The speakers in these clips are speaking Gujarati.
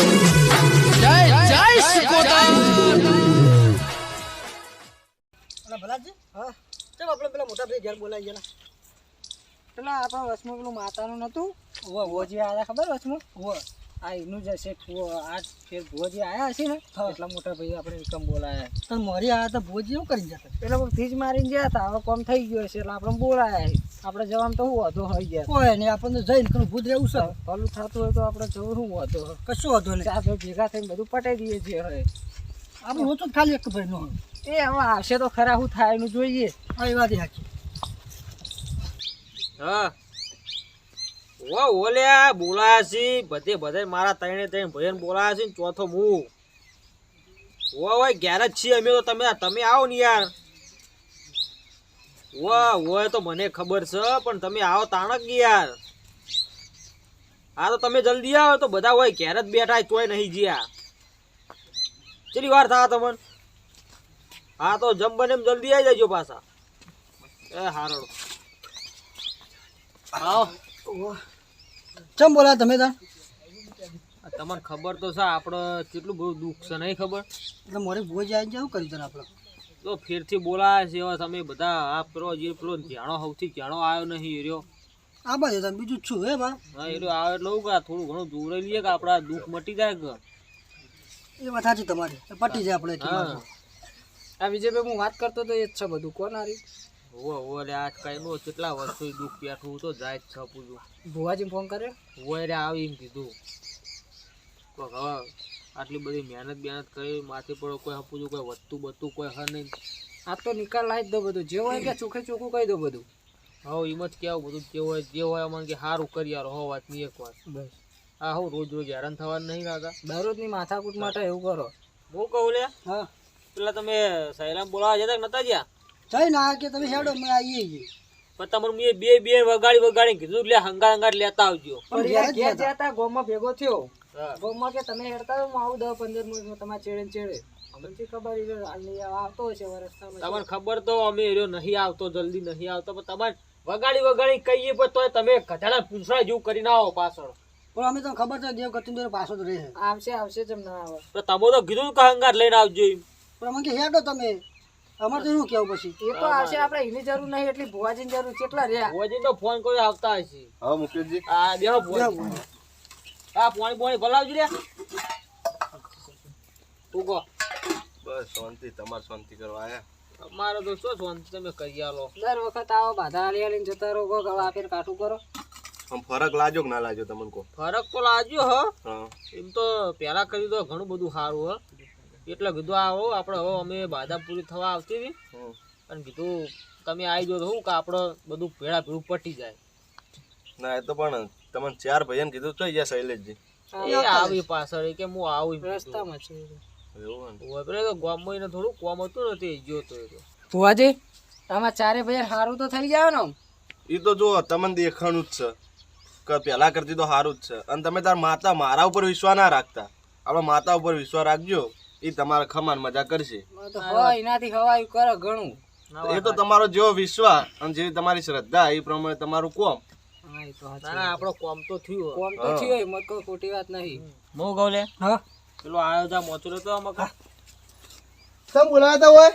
જય જય હા. ચાલ આપણે પેલા મોટા ભાઈ ઘેર બોલાવી ગયા પેલા આપણા વચમાં પેલું માતાનું નતું? ભુવોજી આયા ખબર વચમાં આ એનું જ હશે. આ ફેર ભોજી આયા હશે ને એટલા મોટા ભાઈ આપણે એકમ બોલાયા. તો મોરી આવ્યા હતા ભોજી શું કરી જતા. પેલા કોઈ ફીજ મારીને ગયા હતા હવે કોમ થઈ ગયો હશે એટલે આપણે બોલાયા આપણે જવાનું તો શું વાંધો હોય ગયા. કોઈ નહીં આપણને જઈને ઘણું ભૂત રહેવું છે. ભલું થતું હોય તો આપણે જવું શું વાંધો કશું વાંધો નહીં. આપણે ભેગા થઈને બધું પટાઈ દઈએ છીએ હવે. આપણે હું તો ખાલી એક ભાઈ નો એ હવે આવશે તો ખરા શું થાય એનું જોઈએ. હા એ વાત સાચી હા. ઓ ઓલ્યા બોલાયા છે. બધે બધે મારા ત્રણે ત્રણ ભયન બોલાયા છે ને ચોથો હું ઓ ઓય ઘેર જ છીએ અમે તો તમે તમે આવો ને યાર. ઓ ઓય તો મને ખબર છે પણ તમે આવો તાણક યાર. હા તો તમે જલ્દી આવો તો બધા હોય ઘેર જ બેઠા તોય નહીં જ્યા. કેટલી વાર થા તમને? હા તો જમ બને એમ જલ્દી આવી જજો પાછા. એ હારો આવો ચમ બોલા તમે તાર આ તમને ખબર તો છે આપણે કેટલું બધું દુઃખ છે નહીં ખબર? એટલે મોરી ભોજી આવી જાય એવું કરી તને આપણે? તો ફેરથી બોલાયા છે એવા તમે બધા આ પેલો જે પેલો જાણો સૌથી જાણો આવ્યો નહીં રહ્યો. આ બાજુ તમે બીજું જ છું હે બા. હા એ રહ્યો આવે એટલે એવું કે થોડું ઘણું દૂર લઈએ કે આપણા દુઃખ મટી જાય કે? એ વાત સાચી તમારી પટી જાય આપણે હા. આ વિજયભાઈ હું વાત કરતો તો એ જ છે બધું કોણ હારી રે કઈ નો કેટલા વર્ષો દુઃખ બેઠું તો જાય જ છે પૂરું. ભુવાજી ફોન કર્યો? હોવે રે આવી એમ કીધું. તો હવે આટલી બધી મહેનત બેનત કરી માથે પડો કોઈ હપુજું કોઈ વધતું બતું કોઈ હ નહીં. આ તો નિકાલ લાવી દો બધું. જે હોય કે ચોખ્ખે ચોખ્ખું કહી દો બધું. હવે એમ જ કેવું બધું જે હોય જે હોય અમને કે સારું કરી યાર હો વાતની એક વાત. બસ. હા હું રોજ રોજ હેરાન થવાનું નહીં કાકા દરરોજની માથાકૂટ માટે એવું કરો. હું કહું લે હા. પેલા તમે સહેલામ બોલાવા જતા નતા જ્યાં જઈ ના કે તમે હેડો અમે આવીએ છીએ. પણ તમારું મેં બે બે વગાડી વગાડી કીધું લે હંગા હંગાત લેતા આવજો. પણ ઘેર જ. જતા ગોમાં ભેગો થયો. ગોમમાં ગોમાં કે તમે હેડતા હો, આવું દસ પંદર મિનિટમાં તમારે ચેડે ને ચેડે અમને ખબર આવતો હશે રસ્તામાં તમને ખબર તો અમે એર્યો નહીં આવતો જલ્દી નહીં આવતો પણ તમારે વગાડી વગાડી કહીએ પણ તોય તમે ગધાડા પૂંછડા જેવું કરીને આવો પાછળ. પણ અમે તમને ખબર છે દેવ કતિંદર પાછો જ રહે. આવશે આવશે જેમ ના આવે. તો તમે તો કીધું કે હંગાર લઈને આવજો એમ. પણ અમે કે હેડો તમે. અમારે તો શું કેવું પછી? એ તો આવશે આપણે એની જરૂર નહીં એટલી ભુવાજીની જરૂર કેટલા રહ્યા. ભુવાજી તો ફોન કોઈ આવતા હશે. હા મુકેશજી. આ બેહો ફોન. આ પાણી પાણી ભલાવજી રે તું કહો. બસ શાંતિ તમારે શાંતિ કરવા આયા? અમારે તો શું શાંતિ? તમે કરી આલો. દર વખત આવો બાધા આલી આલીને જતા રહો કોક હવે આપીને કાઠું કરો. આમ ફરક લાજો કે ના લાજો તમને કહો ફરક તો લાજો હ. હ. એમ તો પહેલા કરી તો ઘણું બધું સારું હ. એટલે કીધું આવો આપણે હવે અમે બાધા પૂરી થવા આવતી હતી. અને કીધું તમે આવી જો તો શું કે આપણે બધું ભેળા ભેળું પટી જાય. ના એ તો પણ તમને ચાર ભાઈને કીધું તો ગયા શૈલેષજી. એ આવી પાછળ એ કે હું આવું. રસ્તામાં છે એવું તો ગામમાં એને થોડું કોમ હતું ને તે ગયો તો એ તો. ભુવાજી આમાં ચારે ભાઈ સારું તો થઈ જાય ને એ તો જો તમને દેખાણું જ છે. કે પહેલા કરતી તો સારું જ છે. અને તમે તાર માતા મારા ઉપર વિશ્વાસ ના રાખતા. આપણા માતા ઉપર વિશ્વાસ રાખજો. એ તમારા ખમાન મજા કરશે. તો હોય એનાથી હવાયું કરો ઘણું. એ તો તમારો જેવો વિશ્વાસ અને જેવી તમારી શ્રદ્ધા એ પ્રમાણે તમારું કોમ. આપણો કોમ તો થયું કોમ તો થયો એમાં કોઈ ખોટી વાત નહીં. હું કહું લે હા. પેલો આવ્યો તા મોચરો તો? તમે હોય?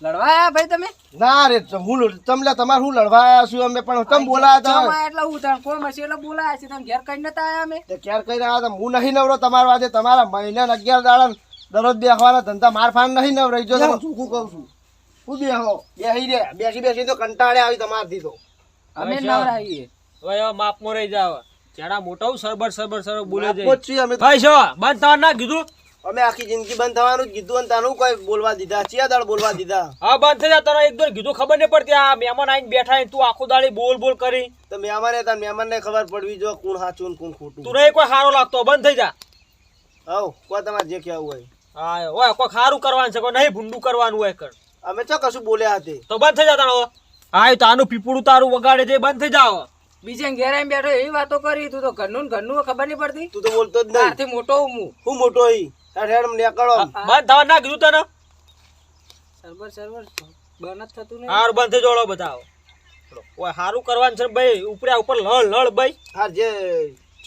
લડવા આયા ભાઈ તમે? ના રે હું તમને તમારે હું લડવા છું અમે પણ તમે બોલાયા હતા એટલે હું તાણ કોમ હશે એટલે બોલાયા છે તમે ઘેર કઈ નતા આયા અમે? તે ક્યારે કઈ રહ્યા હતા હું નહીં નવરો તમારો આજે તમારા મહિના અગિયાર દાડા દરરોજ બેસવાના ધંધા માર ફાન નહીં રહી જો તમે શું કહું છું? હું બેહો બેસી રે બેસી બેસી તો કંટાળે આવી તમારથી તો. અમે હવે રહીએ. હવે માપમાં રહી જાવ જેના મોટો સરબર સરબર સરબર બોલે છીએ અમે ભાઈ છો બંધ થવા ના કીધું? અમે આખી જિંદગી બંધ થવાનું જ કીધું અને તાનું કોઈ બોલવા દીધા ચિયા દાળ બોલવા દીધા. હા બંધ થઈ જા એક દોર કીધું ખબર નહીં પડતી. આ મહેમાન આવીને બેઠા તું આખો દાડી બોલ બોલ કરી. તો મહેમાને તાર મહેમાનને ખબર પડવી જો કોણ સાચું ને કોણ ખોટું. તું નહીં કોઈ સારો લાગતો બંધ થઈ જા. હવ કોઈ તમારે જે કહેવું હોય. હા ઓય કોઈ સારું કરવાનું છે કોઈ નહીં ભૂંડું કરવાનું હોય કર અમે તો કશું બોલ્યા હતી તો બંધ થઈ જતા. હા એ તાનું પીપળું તારું વગાડે છે બંધ થઈ જાવ બીજે ઘેર આવીને બેઠો એવી વાતો કરી તું તો ઘરનું ને ઘરનું ખબર નહીં પડતી? તું તો બોલતો જ નહીં. આથી મોટો હું હું. મોટો હી હેડ નીકળો. બંધ થવા ના કીધું તને? સર્વર સર્વર બંધ જ થતું નહીં. હાર બંધ થઈ જોડો બધા ઓય સારું કરવાનું છે ભાઈ ઉપર્યા ઉપર લળ લળ ભાઈ. હા જે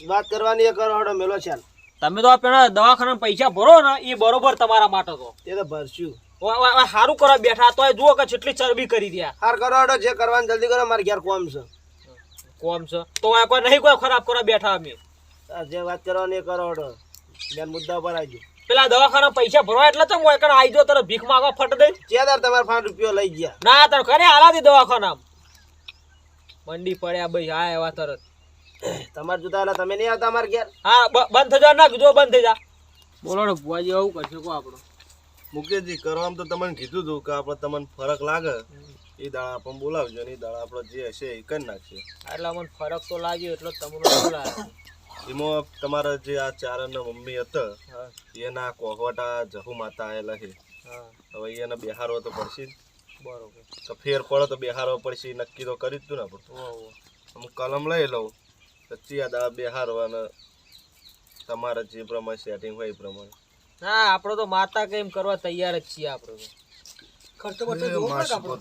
વાત કરવાની એ કરો હડો મેલો ચાલ. તમે તો આ પેલા દવાખાના પૈસા ભરો ને એ બરોબર તમારા માટે તો. એ તો ભરશું. સારું કરો બેઠા તોય જુઓ કે કેટલી ચરબી કરી દે હાર કરો જે કરવાનું જલ્દી કરો મારે ઘેર કોમ છે. કોમ છે? તો આ કોઈ નહીં કોઈ ખરાબ કરો બેઠા અમે. જે વાત કરવાની ને કરો. મેન મુદ્દા પર આવજો. પેલા દવાખાના પૈસા ભરવા એટલે તો હું કણ આવી જો તરત ભીખ માંગવા ફટ દઈ. ચેદાર તમારે પાંચ રૂપિયો લઈ ગયા. ના તાર કરે હાલાથી દવાખાના મંડી પડ્યા ભાઈ હા એવા તરત. તમારે જુદા એટલે તમે નહીં આવતા અમારે ઘેર? હા બંધ થઈ જા ના કીધું બંધ થઈ જા. બોલો ને ભુવાજી આવું કરશે કો આપણો? મુકેશજી કરવામાં તો તમને કીધું હતું કે આપણે તમને ફરક લાગે. એ દાડા આપણને બોલાવજો ને એ દાડા આપણે જે હશે એ કરી નાખશે. એટલે મને ફરક તો લાગ્યો એટલે જ તમને બોલાયા એમાં તમારા જે આ ચારણ મમ્મી હતા એના કોહવટા જહુ માતા આવેલા છે. હવે એને બિહારો તો પડશે બરોબર. તો ફેર પડે તો બિહારો પડશે નક્કી તો કરી જ તું ને આપણે. ઓ કલમ લઈ લઉં. ચિયા દાડા બેહારવાના તમારે જે પ્રમાણે સેટિંગ હોય એ પ્રમાણે. ના આપણો તો માતા કેમ કરવા તૈયાર જ છીએ આપણે તો. ખર્ચો બરચો જોવો પડે આપણો.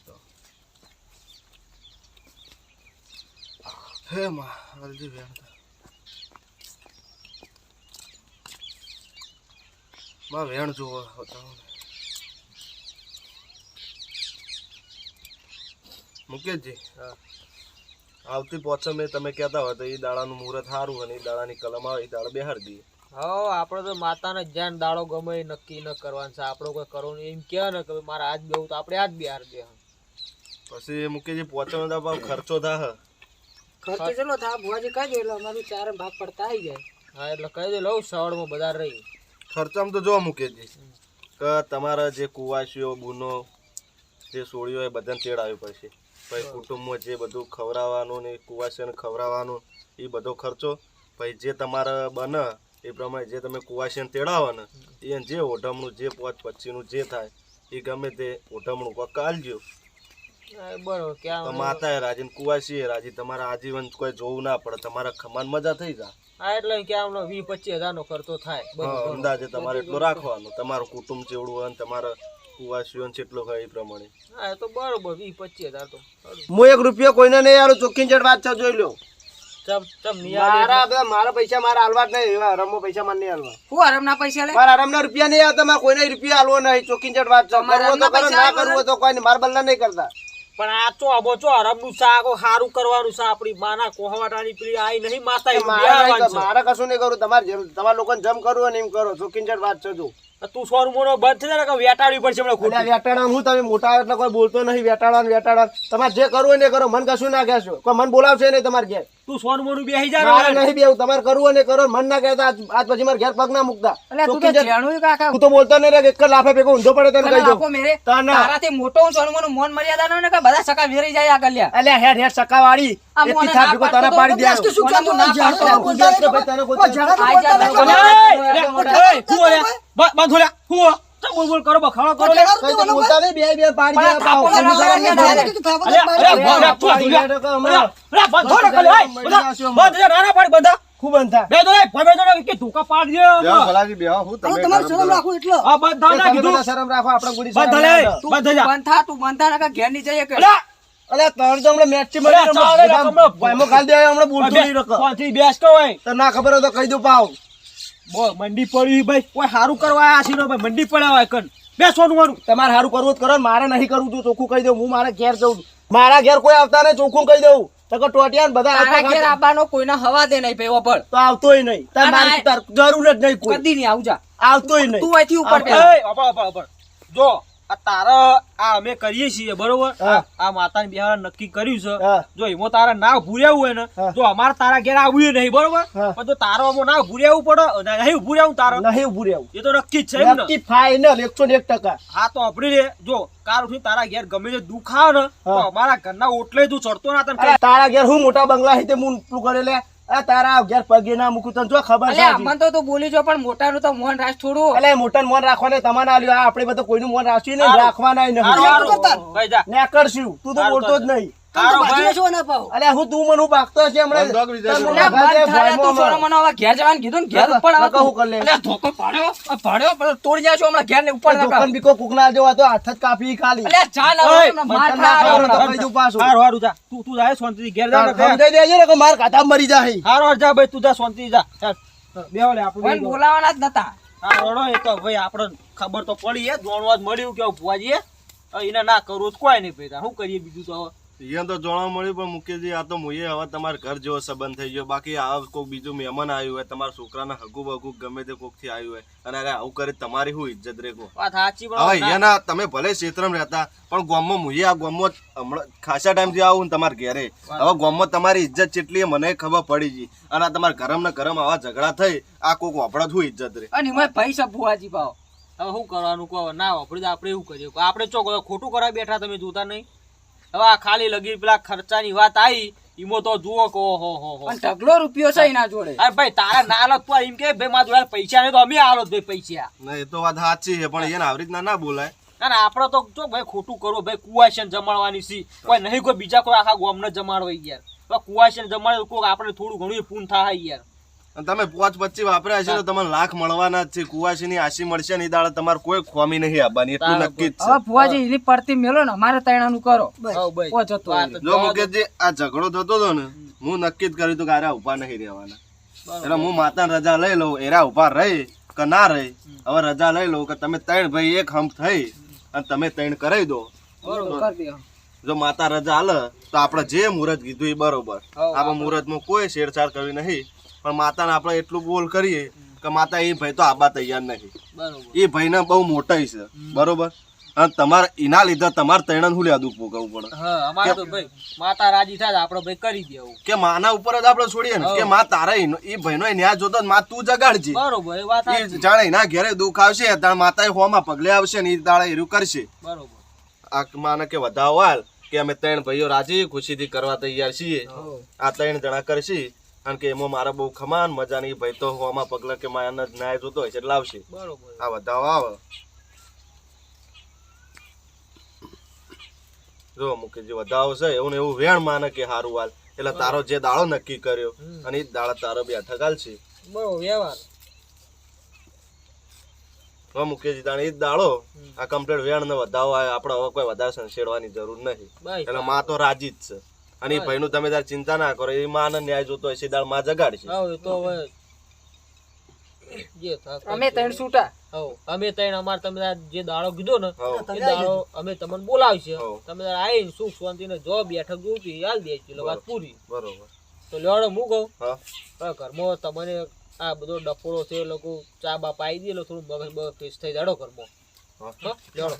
તો હે માં હલજી બેન. માં વેણ જોવો મુકેશજી હા. આવતી પોચમે તમે કહેતા હોય તો એ દાડાનું મુહૂર્ત સારું અને એ દાડાની કલમ આવે એ દાડા બેહાર દઈએ. હો આપણે તો માતાને જ્યાં દાડો ગમે એ નક્કી ન કરવાનું છે. આપણો કોઈ કરવું નહીં. એમ કહે ને કે ભાઈ મારે આજ બેવું તો આપણે આજ બિહાર દે પછી મુકેશજી પોચમે તો ભાવ ખર્ચો થાય ખર્ચો ચલો થા ભુવાજી કહી દે એટલે અમારું ચારે ભાગ પડતા આવી જાય. હા એટલે કહી દે લઉં સવારમાં બધા રહી. ખર્ચામાં તો જો મુકેશજી કે તમારા જે કુવાસીઓ ગુનો જે સોળીઓ એ બધાને તેડાવવી પડશે. પછી કુટુંબમાં જે બધું ખવડાવવાનું ને કુવાસીઓને ખવડાવવાનું એ બધો ખર્ચો પછી જે તમારે બને એ પ્રમાણે જે તમે કુવાસીને તેડાવો ને એ જે ઓઢમણું જે પોચ પચીનું જે થાય એ ગમે તે ઓઢમણું કોક કાલજો. બરોબર ક્યાં માતા રાજી કુવાસી રાજી તમારા આજીવન કોઈ જોવું ના પડે તમારા ખમાન મજા થઈ જાય. હા એટલે વીસ પચીસ ખર્ચો થાય અંદાજે તમારે એટલો રાખવાનો તમારું કુટુંબ ચેવડું હોય તમારા કુવાસીઓ જેટલો ખાય એ પ્રમાણે. હા એ તો બરોબર વીસ પચીસ હજાર તો. હું એક રૂપિયો કોઈને નહીં આલું ચોખ્ખી ચડ વાત છે જોઈ લો મારા બધા મારા પૈસા મારા હાલવા જ નહીં એવા રમો પૈસા મારે નહીં હાલવા. હું આરામના પૈસા લે? મારા આરામના રૂપિયા નહીં આવતા મારે કોઈને રૂપિયા હાલવો નહીં ચોખ્ખી ચડ વાત છે. કરવો તો કરો ના કરવો તો કોઈ માર બદલા નહીં કરતા. પણ આ ચો આબો ચો અરબનું શાક સારું કરવાનું છે આપણી માના કોહવાટાની પેલી આઈ નહીં માતા મારે કશું નહીં કરું તમારે જેમ તમારા લોકોને જમ કરવું એમ કરો ચોખ્ખી ચટ વાત છે જો. છે. તું સો મોનો બંધ થઈ જાય વેટાડવી પડશે હમણાં ખોટું. વેટાડા હું તમે મોટા એટલે કોઈ બોલતો નહીં વેટાડવા વેટાડવા તમારે જે કરવું ને કરો મન કશું ના કહેશો કોઈ મન બોલાવશે નહીં તમારે ઘેર તું સોનું નું બેસી નહીં બેવું તમારે કરવું ને કરો મન ના કહેતા આજ આજ પછી મારે ઘેર પગ ના મૂકતા તું તો બોલતો નહીં રે એક લાફે ભેગો ઊંધો પડે તને કહી દઉં. તારાથી મોટો હું સોનું મોનું મોન મર્યાદા નો કે બધા સકા વેરી જાય આગળ લ્યા અલ્યા હેડ હેડ ના તારા તો પાડી દે બધા. હું બોલ બોલ કરો બખાડો કરો લે. બોલતા બે બે પાડી દે પાવ. તું બંધો ને ખાલી, એય, બધા, બંધ જા, નાના પાડી બધા. ખૂબ અંતા. બે તો એય, ભાઈ બે તો ને કે ધોકા પાડી દે. ભલાજી બેહો હું તમે તમારે શરમ કરો. એટલો હા, બંધ ના કીધું. શરમ રાખો આપણે ગુડી બંધ લે, ના તું બંધ થઈ જા. બંધ થા તું બંધ થા નકર જઈએ કે અલે, અલ્યા તો હમણાં મેચ મળી હમણાં. ભાઈમાં ખાલી દે હમણાં બોલતું નહીં રખો. હોય. ના ખબર હોય તો કહી દઉં પાવ બોલ, મંડી પડી ભાઈ. કોઈ સારું કરવા છીએ ભાઈ મંડી પડ્યા હોય કન બે સોનું વાળું તમારે સારું કરવું જ કરો મારે નહીં કરવું તું ચોખ્ખું કહી દઉં હું મારા ઘેર જઉં. મારા ઘેર કોઈ આવતા નહીં ચોખ્ખું કહી દઉં. તો કે ટોટિયા ને બધા તારા ઘેર આવવાનો કોઈને હવા દે નહીં પેવો ઓભળ તો આવતોય નહીં. મારી તાર જરૂર જ નહીં કોઈ. કદી નહીં આવજા આવતોય નહીં. તું અહીંથી ઉપર. જો આ તારા આ અમે કરીએ છીએ બરોબર? આ માતાને બિહાર નક્કી કર્યું છે. જો એમાં તારા ના ભૂર્યાવું હોય ને જો અમારે તારા ઘેર આવવું નહીં બરોબર. પણ જો તારો આમાં ના ભૂર્યાવું પડે નહીં ભૂર્યાવું તારો? નહીં એ તો નક્કી જ છે નક્કી ફાઇનલ એકસો એક ટકા. હા તો આપડી રે જો કાર ઉઠી તારા ઘેર ગમે તે દુઃખ ને તો અમારા ઘરના ઓટલે તું ચડતો ના તને તારા ઘેર હું મોટા બંગલા હે તે હું પેલું કરે લે? આ તારા ઘેર પગે ના મૂકું તને જો ખબર છે મન તો તું બોલી જો પણ મોટાનું તો મોન રાખ થોડું. એટલે મોટાનું મોન રાખવાને તમારે આલ્યું. આપણે બધું કોઈનું મોન રાખ્યું નહીં રાખવાના નહીં. નેકળશું. તું તો બોલતો જ. નહીં. તારો બાજુમાં ભાઈ શું ના પાવ. અલ્યા હું તું મને છે. તું છોરો હમણાં. ઘેર જવાનું કીધું ઘેર ઉપર આવો કાકા હું કરી લઈશ? અલ્યા ધોકો પાડ્યો પાડ્યો તોડી જાય હમણાં ઘેર ને ઉપર દુકાન બીકો કુકના જેવો હતો હાથ જ કાપી ખાલી. અલ્યા ચા ના માર દઉં પાછું. હારું હારું જા. તું તું જાય શાંતિથી ઘેર જા ને સમજાઈ દેજે ને કે માર કાઢા મરી જાય હારું હારું જા ભાઈ તું જા શાંતિથી જા. આપણે બોલાવાના જ નતા. હા રોડો એ તો ભાઈ આપણે ખબર તો પડી હે. જોણવા જ મળ્યું કે ભુવાજી એને ના કરવું કોઈ નહીં ભાઈ શું કરીએ બીજું તો હવે? અહીંયા તો જોવા મળ્યું પણ મુકેશજી આ તો મુએ હવે તમારા ઘર જેવો સંબંધ થઈ ગયો. બાકી આ કોઈ બીજું મહેમાન આવ્યું હોય તમારા છોકરાના હગુ બગુ ગમે તે કોકથી આવ્યું હોય અને અરે આવું કરે તમારી હું ઇજ્જત રે કો વાત સાચી પણ હવે અહીંયાના તમે ભલે ક્ષેત્રમાં રહેતા પણ ગામમાં મુએ આ ગામમાં હમણાં ખાસા ટાઈમથી આવું ને તમારા ઘેરે. હવે ગામમાં તમારી ઇજ્જત ચેટલી મને ખબર પડી ગઈ. અને આ તમારા ગરમ ને ગરમ આવા ઝઘડા થઈ આ કોક વાપડા હું ઇજ્જત રે? અને એમાં પૈસા ભુવાજી પાવ હવે શું કરવાનું કહો? ના વાપરી આપણે એવું કરીએ? આપણે ચોક ખોટું કરવા બેઠા તમે જોતા નહીં. હવે આ ખાલી લગી પેલા ખર્ચાની વાત આવી ઈમો તો જુઓ કે ઓહો હો હો. ઢગલો રૂપિયો છે એના જોડે. અરે ભાઈ તારા ના હાલત તો એમ કે ભાઈ મારા જોડે પૈસા નહીં તો અમે હાલત ભાઈ પૈસા. ના એ તો વાત સાચી છે પણ એને આવી રીતના ના બોલાય. અને આપણે તો જો ભાઈ ખોટું કરો ભાઈ કુવાશન જમાડવાની સી. કોઈ નહીં કોઈ બીજા કોઈ આખા ગામને જમાડવા યાર. કુવાશન જમાડે કોઈ આપણે થોડું ઘણું પૂન થાય યાર. તમે પોચ પચી વાપર્યા છે તો તમને લાખ મળવાના જ છે. કુવાસી ની આશી મળશે ની દાડે તમારે કોઈ ખોમી નહીં આવવાની એટલું નક્કી જ છે. ફુવાજી એની પડતી મેલો ને અમારે તૈણાનું કરો. જો મુકેશજી આ ઝઘડો થતો હતો ને હું નક્કી જ કર્યું હતું કે આરે ઊભા નહીં રહેવાના. એટલે હું માતા રજા લઈ લઉં એરા ઊભા રહી કે ના રહી હવે રજા લઈ લઉં કે તમે ત્રણ ભાઈ એક હમ થઈ અને તમે ત્રણ કરાવી દો. કરી દો. જો માતા રજા હાલે તો આપણે જે મુહૂર્ત કીધું એ બરોબર. આપણે મુહૂર્તમાં કોઈ છેડછાડ કરવી નહીં પણ માતાને આપણે એટલું બોલ કરીએ કે માતા એ ભાઈ તો આબા તૈયાર નહીં. એ ભાઈને બહુ મોટા છે બરોબર? અને તમારે એના લીધે તમારે તૈણ હું યાદ ભોગવવું પડે? તો ભાઈ માતા રાજી થાય આપણે ભાઈ કરી દેવું કે માના ઉપર જ આપણે છોડીએ ને કે માં તારા એ ભાઈનો ન્યાય જોતો ને માં તું જગાડજે. બરોબર એ વાત જાણે એના ઘેરે દુઃખ આવશે તાર માતા હોમાં પગલે આવશે ને એ દાડે એરું કરશે. બરોબર. આ માને કે વધાવો હાલ. કે અમે ત્રણ ભાઈઓ રાજી ખુશીથી કરવા તૈયાર છીએ. આ ત્રણ જણા કરશી કારણ કે એમાં મારા બહુ ખમાન મજાની ભાઈ તો હોમાં પગલા કે માયાને ન્યાય જોતો હોય છે એટલે લાવશે બરોબર. આ વધાવો આવે જો મુકેશજી વધાવો છે એવું ને એવું વેણ માને કે હારું હાલ. એટલે તારો જે દાડો નક્કી કર્યો અને એ દાડા તારો બેઠક હાલશે બહુ વ્યવહાર. હવે મુકેશજી તાણે એ જ દાડો આ કમ્પ્લેટ વેણ ને વધાવો આપણે હવે કોઈ વધારે સંશેડવાની જરૂર નથી એટલે માં તો રાજી જ છે. અને એ ભાઈનું તમે તાર ચિંતા ના કરો એ માં ન્યાય જોતો હશે દાળમાં જગાડશે. તો હવે અમે ત્રણ છૂટા. અમે ત્રણ અમાર તમે જે દાડો કીધો ને. એ દાડો અમે તમને બોલાવશે. તમે આવીને સુખ શાંતિ ને જો બેઠક જોતી હાલ દે એટલે વાત પૂરી. બરોબર. તો લેવાડો હું. કહું હા હવે ઘરમાં તમને આ બધો ડફોડો છે એ લોકો ચા બાપ આવી દે એટલે થોડું મગજ બગજ થઈ જાડો કરવો હા. લેવડો